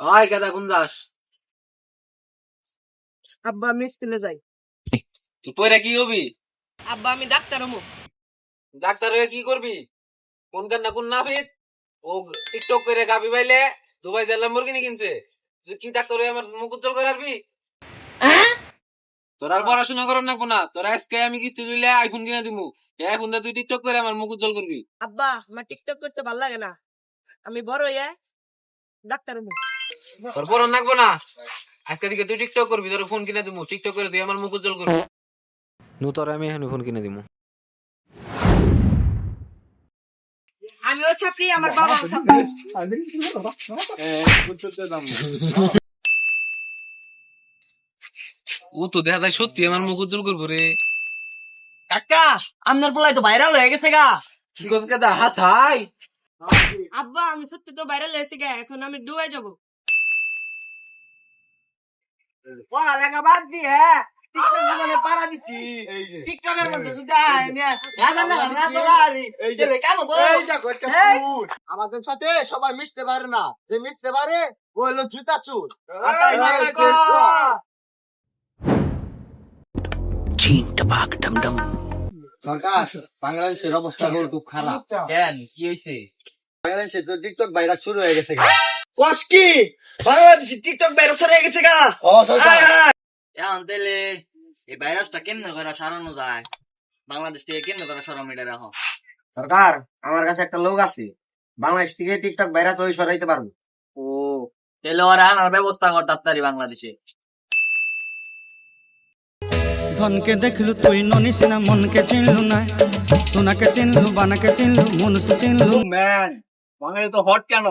হয় কেদা কোন যাস আব্বা আমি স্কুলে যাই। তুই কি হবি? আব্বা আমি ডাক্তার হমু ডাক্তার হয়ে কি করবি? কোন কান্না কোন নাফিত ও টিকটক করে গাবি পাইলে দুবাই জেলা মুরগিনি কিনছে। তুই কি ডাক্তার হয়ে আমার মুখ উজ্জ্বল করে আরবি তোর আর পড়াশোনা করার না কোনা। তোর আজকে আমি কিস্তি দিলে আইফোন কিনে দিমু। দিয়ে তুই টিকটক করে আমার মুখ উজ্জ্বল করবি। আব্বা আমার টিকটক করতে ভালো লাগে না। আমি বড় হইয়া ডাক্তার হমু তোর লাগবো না? আজকে দিকে তুই টিকটক করবি তোর ফোন কিনে দিমু। টিকটক করে তুই আমার মুখ উজ্জ্বল করবি। নু তোর আমি এখন ফোন কিনে দিমু। আমিও ছাত্রী আমার বাবা ও তো দেখা যায় সত্যি আমার মুখ উজ্জ্বল করব রে। কাকা আপনার পোলাই তো ভাইরাল হয়ে গেছে গা। কি করছ কেদা হাস হাই। আব্বা আমি সত্যি তো ভাইরাল হয়েছে গা এখন আমি ডুবে যাব। পড়ালেখা বাদ দিয়ে টিকটক দিছি। টিকটকের মধ্যে যদি এই, আমাদের সাথে সবাই মিশতে পারে না। যে মিশতে পারে ও হলো জুতা চুর সরকার বাংলাদেশের অবস্থা হলো খুব খারাপ। কেন? কি হয়েছে বাংলাদেশে তো টিকটক ভাইরাস শুরু হয়ে গেছে। কি? টিকটক ভাইরাস হয়ে গেছে গা। ও সরকার এখন তাহলে এই ভাইরাসটা কেমনে করে সরানো যায়? বাংলাদেশ থেকে কেমনে করে সরাম এটা এখন সরকার আমার কাছে একটা লোক আছে। বাংলাদেশ থেকে টিকটক ভাইরাস ওই সরাইতে পারব। ও তাহলে ওরা আনার ব্যবস্থা কর তাড়াতাড়ি বাংলাদেশে। ধনকে দেখলু তুই ননিস না মনকে চিনলু না। সোনাকে চিনলু বানাকে চিনলু মনুষ চিনলু। ম্যান বাঙালি তো হট কেন?